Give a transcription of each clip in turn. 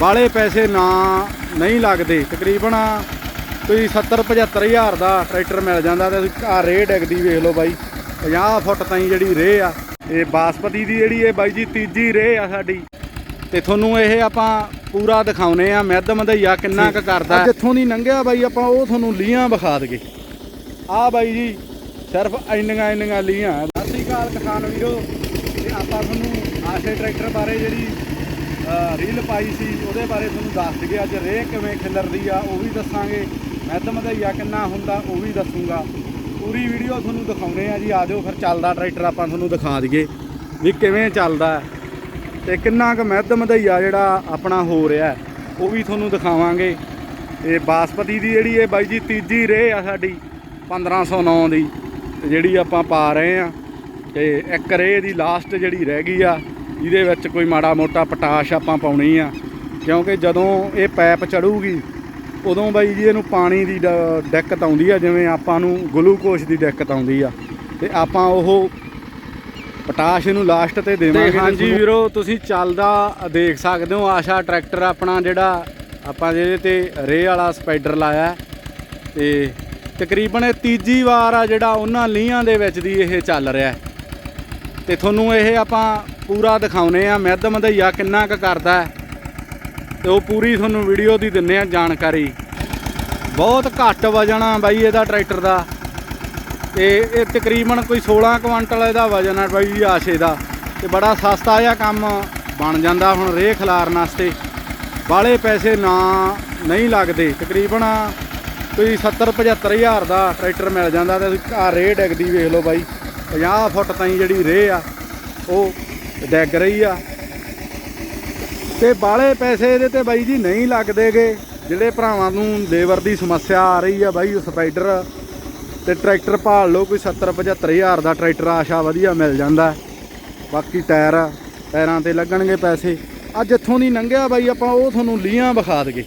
ਬਾਲੇ ਪੈਸੇ ਨਾ ਨਹੀਂ ਲੱਗਦੇ। ਤਕਰੀਬਨ ਕੋਈ 70 75 ਹਜ਼ਾਰ ਦਾ ਟਰੈਕਟਰ ਮਿਲ ਜਾਂਦਾ ਤੇ ਆ ਰੇਹ ਡਿੱਗਦੀ ਵੇਖ ਲਓ ਬਾਈ 50 ਫੁੱਟ ਤਾਈਂ ਜਿਹੜੀ ਰੇਹ ਆ ਇਹ ਬਾਸਪਤੀ ਦੀ ਜਿਹੜੀ ਇਹ ਬਾਈ ਜੀ ਤੀਜੀ ਰੇਹ ਆ ਸਾਡੀ। ਤੇ ਤੁਹਾਨੂੰ ਇਹ ਆਪਾਂ ਪੂਰਾ ਦਿਖਾਉਨੇ ਆ ਮਿੱਧ ਮਧਈਆ ਕਿੰਨਾ ਕੁ ਕਰਦਾ। ਜਿੱਥੋਂ ਦੀ ਲੰਘਿਆ ਬਾਈ ਆਪਾਂ ਉਹ ਤੁਹਾਨੂੰ ਲੀਆਂ ਵਿਖਾ ਦਗੇ ਆ ਬਾਈ ਜੀ ਸਿਰਫ ਇੰਨੀਆਂ ਇੰਨੀਆਂ ਲੀਆਂ ਸਤਿ ਸ਼੍ਰੀ ਅਕਾਲ ਕਿਸਾਨ ਵੀਰੋ ਤੇ ਆਪਾਂ ਤੁਹਾਨੂੰ ਆਸ਼ੇ ਟਰੈਕਟਰ ਬਾਰੇ ਜਿਹੜੀ ਰੀਲ ਪਾਈ ਸੀ, ਉਹਦੇ ਬਾਰੇ ਤੁਹਾਨੂੰ ਦੱਸ ਦਈਏ, ਅੱਜ ਰੇਹ ਕਿਵੇਂ ਖਿਲਰਦੀ ਆ, ਉਹ ਵੀ ਦੱਸਾਂਗੇ। ਮਿੱਧ ਮਧਈਆ ਕਿੰਨਾ ਹੁੰਦਾ, ਉਹ ਵੀ ਦੱਸੂਗਾ। ਪੂਰੀ ਵੀਡੀਓ ਤੁਹਾਨੂੰ ਦਿਖਾਉਨੇ ਆ ਜੀ, ਆ ਜਾਓ, ਫਿਰ ਚੱਲਦਾ ਟਰੈਕਟਰ ਆਪਾਂ ਤੁਹਾਨੂੰ ਦਿਖਾ ਦਈਏ ਵੀ ਕਿਵੇਂ ਚੱਲਦਾ ਹੈ। ਤੇ ਕਿੰਨਾ ਕੁ ਮਿੱਧ ਮਧਈਆ ਜਿਹੜਾ ਆਪਣਾ ਹੋ ਰਿਹਾ ਉਹ ਵੀ ਤੁਹਾਨੂੰ ਦਿਖਾਵਾਂਗੇ। ਇਹ ਬਾਸਪਤੀ ਦੀ ਜਿਹੜੀ ਇਹ ਬਾਈ ਜੀ, ਤੀਜੀ ਰੇਹ ਆ ਸਾਡੀ 1509 ਦੀ ਜਿਹੜੀ ਆਪਾਂ ਪਾ ਰਹੇ ਆ, ਤੇ ਇੱਕ ਰੇਹ ਦੀ ਲਾਸਟ ਜਿਹੜੀ ਰਹਿ ਗਈ ਆ ਜਿਹਦੇ ਵਿੱਚ ਕੋਈ ਮਾੜਾ ਮੋਟਾ ਪਟਾਸ਼ ਆਪਾਂ ਪਾਉਣੀ ਆ ਕਿਉਂਕਿ ਜਦੋਂ ਇਹ ਪੈਪ ਚੜੂਗੀ ਉਦੋਂ ਬਾਈ ਜੀ ਇਹਨੂੰ ਪਾਣੀ ਦੀ ਦਿੱਕਤ ਆਉਂਦੀ ਆ ਜਿਵੇਂ ਆਪਾਂ ਨੂੰ ਗਲੂਕੋਸ਼ ਦੀ ਦਿੱਕਤ ਆਉਂਦੀ ਆ ਤੇ ਆਪਾਂ ਉਹ ਪਟਾਸ਼ ਇਹਨੂੰ ਲਾਸਟ ਤੇ ਦੇਵਾਂਗੇ ਹਾਂਜੀ ਵੀਰੋ ਤੁਸੀਂ ਚੱਲਦਾ ਦੇਖ ਸਕਦੇ ਹੋ ਆਸ਼ਾ ਟਰੈਕਟਰ ਆਪਣਾ ਜਿਹੜਾ ਆਪਾਂ ਜਿਹਦੇ ਤੇ ਰੇ ਵਾਲਾ ਸਪਾਈਡਰ ਲਾਇਆ। ਤੇ ਤਕਰੀਬਨ ਇਹ ਤੀਜੀ ਵਾਰ ਆ ਜਿਹੜਾ ਉਹਨਾਂ ਲੀਹਾਂ ਦੇ ਵਿੱਚ ਦੀ ਇਹ ਚੱਲ ਰਿਹਾ ਹੈ। ਤੇ ਤੁਹਾਨੂੰ ਇਹ ਆਪਾਂ ਪੂਰਾ ਦਿਖਾਉਨੇ ਆ ਮਿੱਧ ਮਧਈਆ ਕਿੰਨਾ ਕੁ ਕਰਦਾ ਹੈ। ਤੇ ਉਹ ਪੂਰੀ ਤੁਹਾਨੂੰ ਵੀਡੀਓ ਦੀ ਦਿੰਨੇ ਆ ਜਾਣਕਾਰੀ। ਬਹੁਤ ਘੱਟ ਵਜਨ ਆ ਬਾਈ ਇਹਦਾ ਟਰੈਕਟਰ ਦਾ। ਤੇ ਇਹ ਤਕਰੀਬਨ ਕੋਈ 16 ਕੁਇੰਟਲ ਇਹਦਾ ਵਜਨ ਆ ਬਾਈ ਜੀ ਆਸ਼ੇ ਦਾ। ਤੇ ਬੜਾ ਸਸਤਾ ਜਿਹਾ ਕੰਮ ਬਣ ਜਾਂਦਾ ਹੁਣ ਰੇਹ ਖਿਲਾਰਨ ਵਾਸਤੇ। ਬਾਲੇ ਪੈਸੇ ਨਾ ਨਹੀਂ ਲੱਗਦੇ। ਤਕਰੀਬਨ ਕੋਈ 70 75 ਹਜ਼ਾਰ ਦਾ ਟਰੈਕਟਰ ਮਿਲ ਜਾਂਦਾ ਤੇ ਆ ਰੇਹ ਡਿੱਗਦੀ ਵੇਖ ਲਓ ਬਾਈ। 50 ਫੁੱਟ ਤਾਈਂ ਜਿਹੜੀ ਰੇਹ ਆ, ਉਹ ਡੈਗ ਰਹੀ ਆ। ਤੇ ਬਾਲੇ ਪੈਸੇ ਇਹਦੇ ਤੇ ਬਾਈ ਜੀ ਨਹੀਂ ਲੱਗਦੇਗੇ ਜਿਹੜੇ ਭਰਾਵਾਂ ਨੂੰ ਲੇਬਰ ਦੀ ਸਮੱਸਿਆ ਆ ਰਹੀ ਆ ਬਾਈ ਸਪਾਈਡਰ ਤੇ ਟਰੈਕਟਰ ਭਾਲ ਲਓ, ਕੋਈ 70 75 ਹਜ਼ਾਰ ਦਾ ਟਰੈਕਟਰ ਆਸ਼ਾ ਵਧੀਆ ਮਿਲ ਜਾਂਦਾ। ਬਾਕੀ ਟਾਇਰ, ਟਾਇਰਾਂ ਤੇ ਲੱਗਣਗੇ ਪੈਸੇ। ਆ ਜਿੱਥੋਂ ਦੀ ਲੰਘਿਆ ਬਾਈ, ਆਪਾਂ ਉਹ ਤੁਹਾਨੂੰ ਲੀਆਂ ਵਿਖਾ ਦਗੇ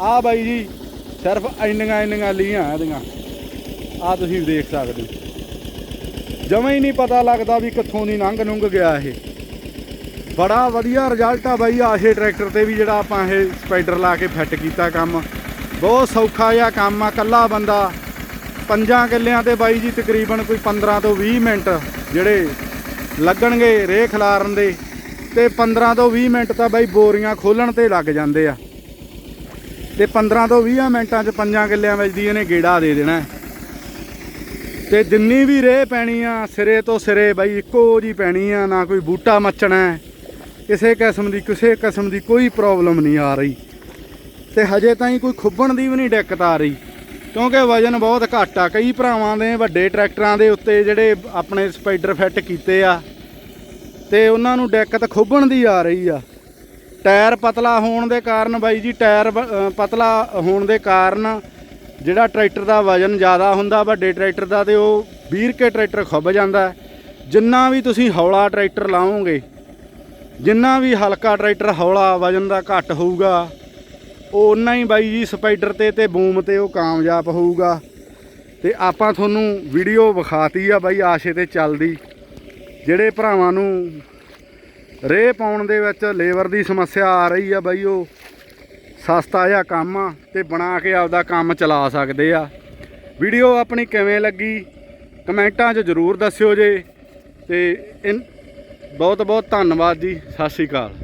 ਆ ਬਾਈ ਜੀ, ਸਿਰਫ ਇੰਨੀਆਂ ਇੰਨੀਆਂ ਲੀਆਂ ਇਹਦੀਆਂ। ਆ ਤੁਸੀਂ ਦੇਖ ਸਕਦੇ ਹੋ। ਜਮਾਂ ਹੀ ਨਹੀਂ ਪਤਾ ਲੱਗਦਾ ਵੀ ਕਿੱਥੋਂ ਦੀ ਲੰਘ ਨੁੰਘ ਗਿਆ ਇਹ। ਬੜਾ ਵਧੀਆ ਰਿਜ਼ਲਟ ਆ ਬਾਈ ਆਸ਼ੇ ਟਰੈਕਟਰ ਤੇ ਵੀ ਜਿਹੜਾ ਆਪਾਂ ਇਹ ਸਪਾਈਡਰ ਲਾ ਕੇ ਫਿੱਟ ਕੀਤਾ ਕੰਮ। ਬਹੁਤ ਸੌਖਾ ਜਿਹਾ ਕੰਮ ਆ ਕੱਲਾ ਬੰਦਾ। ਪੰਜਾਂ ਕਿੱਲਿਆਂ ਤੇ ਬਾਈ ਜੀ ਤਕਰੀਬਨ ਕੋਈ 15 ਤੋਂ 20 ਮਿੰਟ ਜਿਹੜੇ ਲੱਗਣਗੇ ਰੇਹ ਖਿਲਾਰਨ ਦੇ। ਤੇ 15 ਤੋਂ 20 ਮਿੰਟ ਤਾਂ ਬਾਈ ਬੋਰੀਆਂ ਖੋਲਣ ਤੇ ਲੱਗ ਜਾਂਦੇ ਆ। ਤੇ 15 ਤੋਂ 20 ਮਿੰਟਾਂ 'ਚ ਪੰਜਾਂ ਕਿੱਲਿਆਂ ਵਿੱਚ ਦੀ ਇਹਨੇ ਗੇੜਾ ਦੇ ਦੇਣਾ। ਤੇ ਜਿੰਨੀ ਵੀ ਰੇਹ ਪੈਣੀ ਆ, ਸਿਰੇ ਤੋਂ ਸਿਰੇ ਬਾਈ ਇੱਕੋ ਜੀ ਪੈਣੀ ਆ, ਨਾ ਕੋਈ ਬੂਟਾ ਮੱਚਣਾ ਕਿਸੇ ਕਿਸਮ ਦੀ, ਕਿਸੇ ਕਿਸਮ ਦੀ ਕੋਈ ਪ੍ਰੋਬਲਮ ਨਹੀਂ ਆ ਰਹੀ। ਤੇ ਹਜੇ ਤਾਈਂ ਕੋਈ ਖੁੱਬਣ ਦੀ ਵੀ ਨਹੀਂ ਦਿੱਕਤ ਆ ਰਹੀ, ਕਿਉਂਕਿ ਵਜਨ ਬਹੁਤ ਘੱਟ ਆ। ਕਈ ਭਰਾਵਾਂ ਦੇ ਵੱਡੇ ਟਰੈਕਟਰਾਂ ਦੇ ਉੱਤੇ ਜਿਹੜੇ ਆਪਣੇ ਸਪਾਈਡਰ ਫਿੱਟ ਕੀਤੇ ਆ, ਤੇ ਉਹਨਾਂ ਨੂੰ ਦਿੱਕਤ ਖੁੱਬਣ ਦੀ ਆ ਰਹੀ ਆ। ਟਾਇਰ ਪਤਲਾ ਹੋਣ ਦੇ ਕਾਰਨ ਬਾਈ ਜੀ, ਟਾਇਰ ਪਤਲਾ ਹੋਣ ਦੇ ਕਾਰਨ ਜਿਹੜਾ ਟਰੈਕਟਰ ਦਾ ਵਜਨ ਜ਼ਿਆਦਾ ਹੁੰਦਾ, ਵੱਡੇ ਟਰੈਕਟਰ ਦਾ, ਤੇ ਉਹ 20 ਕੇ ਟਰੈਕਟਰ ਖੁੱਭ ਜਾਂਦਾ ਜਿੰਨਾ ਵੀ ਤੁਸੀਂ ਹੌਲਾ ਟਰੈਕਟਰ ਲਾਓਗੇ, ਜਿੰਨਾ ਵੀ ਹਲਕਾ ਟਰੈਕਟਰ ਹੌਲਾ ਵਜਨ ਦਾ ਘੱਟ ਹੋਊਗਾ, ਉਹ ਉਨਾ ਹੀ ਬਾਈ ਜੀ ਸਪਾਈਡਰ ਤੇ ਤੇ ਬੂਮ ਤੇ ਉਹ ਕਾਮਯਾਬ ਹੋਊਗਾ। ਤੇ ਆਪਾਂ ਤੁਹਾਨੂੰ ਵੀਡੀਓ ਵਿਖਾਤੀ ਆ ਬਾਈ ਆਸ਼ੇ ਤੇ ਚੱਲਦੀ, ਜਿਹੜੇ ਭਰਾਵਾਂ ਨੂੰ ਰੇਹ ਪਾਉਣ ਦੇ ਵਿੱਚ ਲੇਬਰ ਦੀ ਸਮੱਸਿਆ ਆ ਰਹੀ ਆ ਬਾਈ ਉਹ। ਸਸਤਾ ਜਿਹਾ ਕੰਮ ਆ ਤੇ ਬਣਾ ਕੇ ਆਪਦਾ ਕੰਮ ਚਲਾ ਸਕਦੇ ਆ। ਵੀਡੀਓ ਆਪਣੀ ਕਿਵੇਂ ਲੱਗੀ ਕਮੈਂਟਾਂ 'ਚ ਜ਼ਰੂਰ ਦੱਸਿਓ ਜੇ। ਤੇ ਇਨ- ਬਹੁਤ ਬਹੁਤ ਧੰਨਵਾਦ ਜੀ, ਸਤਿ ਸ਼੍ਰੀ ਅਕਾਲ।